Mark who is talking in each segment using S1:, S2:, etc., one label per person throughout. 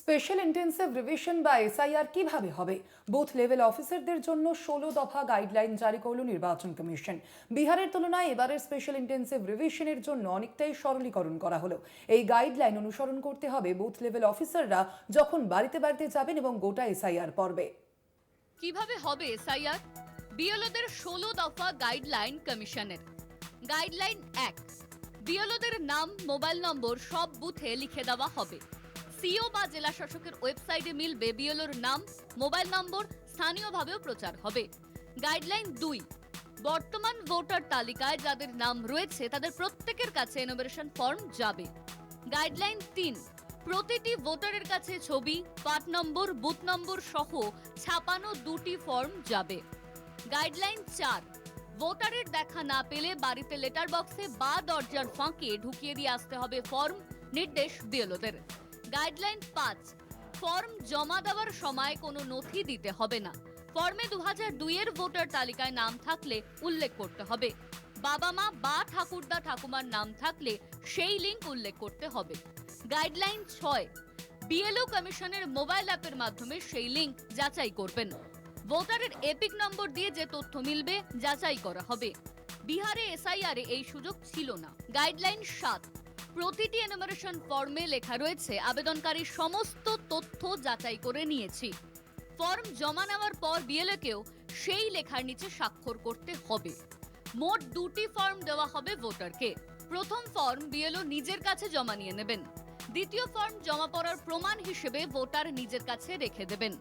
S1: Special intensive revision বা SIR কীভাবে হবে? বুথ লেভেল অফিসারদের জন্য ষোলো দফা গাইডলাইন জারি করল নির্বাচন কমিশন। বিহারের তুলনায় এবারের স্পেশাল ইন্টেন্সিভ রিভিশনের জন্য অনেকটাই সরলীকরণ করা হলো। এই গাইডলাইন অনুসরণ করতে হবে বুথ লেভেল অফিসাররা যখন বাড়িতে বাড়িতে যাবেন এবং গোটা এসআইআর পর্বে
S2: কীভাবে হবে এসআইআর বিএলওদের ষোলো দফা গাইডলাইন কমিশনের। গাইডলাইন এক, বিএলওদের নাম মোবাইল নম্বর সব বুথে লিখে দেওয়া হবে। সিও বা জেলা শাসকের ওয়েবসাইটে মিলবে বিএলওর নাম, মোবাইল নম্বর, স্থানীয়ভাবেও প্রচার হবে। গাইডলাইন দুই, বর্তমান ভোটার তালিকায় যাদের নাম রয়েছে, তাদের প্রত্যেকের কাছে এনোভেশন ফর্ম যাবে। গাইডলাইন তিন, প্রতিটি ভোটারের কাছে ছবি পাট নম্বর, বুথ নম্বর সহ ছাপানো দুটি ফর্ম যাবে। গাইডলাইন চার, ভোটারের দেখা না পেলে বাড়িতে লেটার বক্সে বা দরজার ফাঁকে ঢুকিয়ে দিয়ে আসতে হবে ফর্ম নির্দেশ বিএলওদের। গাইডলাইন পাঁচ ফর্ম জমা দেওয়ার সময় কোনো নথি দিতে হবে না। ফর্মে দু হাজার দুইয়ের ভোটার তালিকায় নাম থাকলে উল্লেখ করতে হবে। বাবা মা বা ঠাকুরদা ঠাকুমার নাম থাকলে সেই লিঙ্ক উল্লেখ করতে হবে। গাইডলাইন ছয় বিএলও কমিশনের মোবাইল অ্যাপের মাধ্যমে সেই লিঙ্ক যাচাই করবেন। ভোটারের এপিক নম্বর দিয়ে যে তথ্য মিলবে, যাচাই করা হবে। বিহারে এসআইআর এই সুযোগ ছিল না। গাইডলাইন সাত প্রতিটি এনুমারেশন ফর্মে লেখা রয়েছে আবেদনকারীর সমস্ত তথ্য যাচাই করে নিয়েছি। ফর্ম জমা নেওয়ার পর বিএলএকেও সেই লেখার নিচে স্বাক্ষর করতে হবে। মোট দুটি ফর্ম দেওয়া হবে ভোটারকে। প্রথম ফর্ম বিএলও নিজের কাছে জমা নিয়ে নেবেন। দ্বিতীয় ফর্ম জমা পড়ার প্রমাণ হিসেবে ভোটার নিজের কাছে রেখে দেবেন।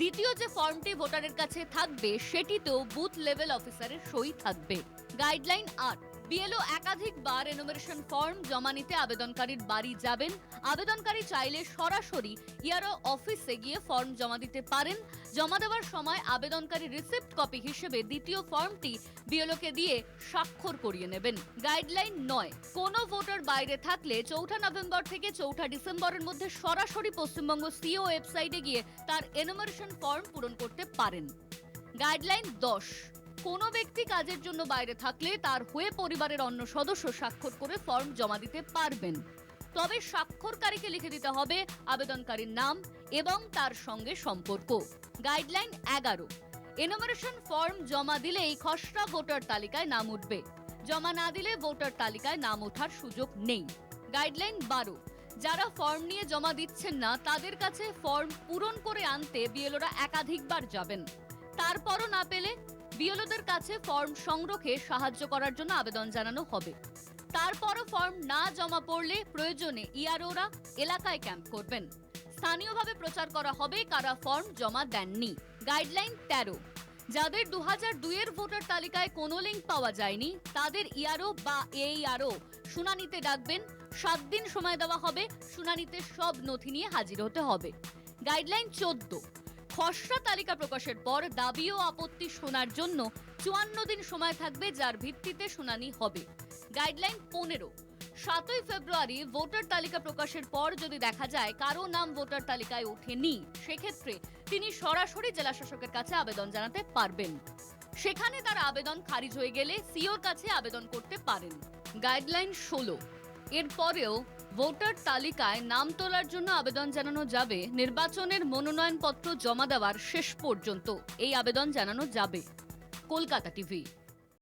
S2: দ্বিতীয় যে ফর্মটি ভোটারের কাছে থাকবে, সেটিতেও বুথ লেভেল অফিসারের সই থাকবে। গাইডলাইন আট। বিএলও একাধিকবার এনুমারেশন ফর্ম জমা নিতে আবেদনকারীর বাড়ি যাবেন। আবেদনকারী চাইলে সরাসরি ইয়ারও অফিসে গিয়ে ফর্ম জমা দিতে পারেন। জমা দেওয়ার সময় আবেদনকারী রিসিপ্ট কপি হিসেবে দ্বিতীয় ফর্মটি বিএলওকে দিয়ে স্বাক্ষর করিয়ে নেবেন। গাইডলাইন নয়, কোনো ভোটার বাইরে থাকলে চৌঠা নভেম্বর থেকে চৌঠা ডিসেম্বরের মধ্যে সরাসরি পশ্চিমবঙ্গ সিও ওয়েবসাইটে গিয়ে তার এনুমারেশন ফর্ম পূরণ করতে পারেন। গাইডলাইন দশ কোনো ব্যক্তি কাজের জন্য বাইরে থাকলে তার হয়ে পরিবারের অন্য সদস্য স্বাক্ষর করে ফর্ম জমা দিতে পারবেন। তবে স্বাক্ষরকারীকে লিখে দিতে হবে আবেদনকারীর নাম এবং তার সঙ্গে সম্পর্ক। গাইডলাইন এগারো। এনোমারেশন ফর্ম জমা দিলেই খসড়া ভোটার তালিকায় নাম উঠবে। জমা না দিলে ভোটার তালিকায় নাম ওঠার সুযোগ নেই। গাইডলাইন বারো। যারা ফর্ম নিয়ে জমা দিচ্ছেন না, তাদের কাছে ফর্ম পূরণ করে আনতে বিএলওরা একাধিকবার যাবেন। তারপরও না পেলে বিএলওদের কাছে ফর্ম সংগ্রহে সাহায্য করার জন্য আবেদন জানানো হবে। তারপরও ফর্ম না জমা পড়লে প্রয়োজনে ইআরওরা এলাকায় ক্যাম্প করবেন। স্থানীয়ভাবে প্রচার করা হবে কারা ফর্ম জমা দেননি। গাইডলাইন তেরো। যাদের দু হাজার দুইয়ের ভোটার তালিকায় কোনো লিঙ্ক পাওয়া যায়নি, তাদের ইআরও বা এইআরও শুনানিতে ডাকবেন। সাত দিন সময় দেওয়া হবে, শুনানিতে সব নথি নিয়ে হাজির হতে হবে। গাইডলাইন চোদ্দ। খসড়া তালিকা প্রকাশের পর দাবি ও আপত্তি শোনার জন্য চুয়ান্ন দিন সময় থাকবে, যার ভিত্তিতে শুনানি হবে। গাইডলাইন পনেরো। সাতই ফেব্রুয়ারি ভোটার তালিকা প্রকাশের পর যদি দেখা যায় কারও নাম ভোটার তালিকায় ওঠেনি, সেক্ষেত্রে তিনি সরাসরি জেলা শাসকের কাছে আবেদন জানাতে পারবেন। সেখানে তার আবেদন খারিজ হয়ে গেলে সিওর কাছে আবেদন করতে পারেন। গাইডলাইন ষোলো। এরপরেও ভোটার তালিকায় নাম তোলার জন্য আবেদন জানানো যাবে, নির্বাচনের মনোনয়নপত্র জমা দেওয়ার শেষ পর্যন্ত এই আবেদন জানানো যাবে। কলকাতা টিভি।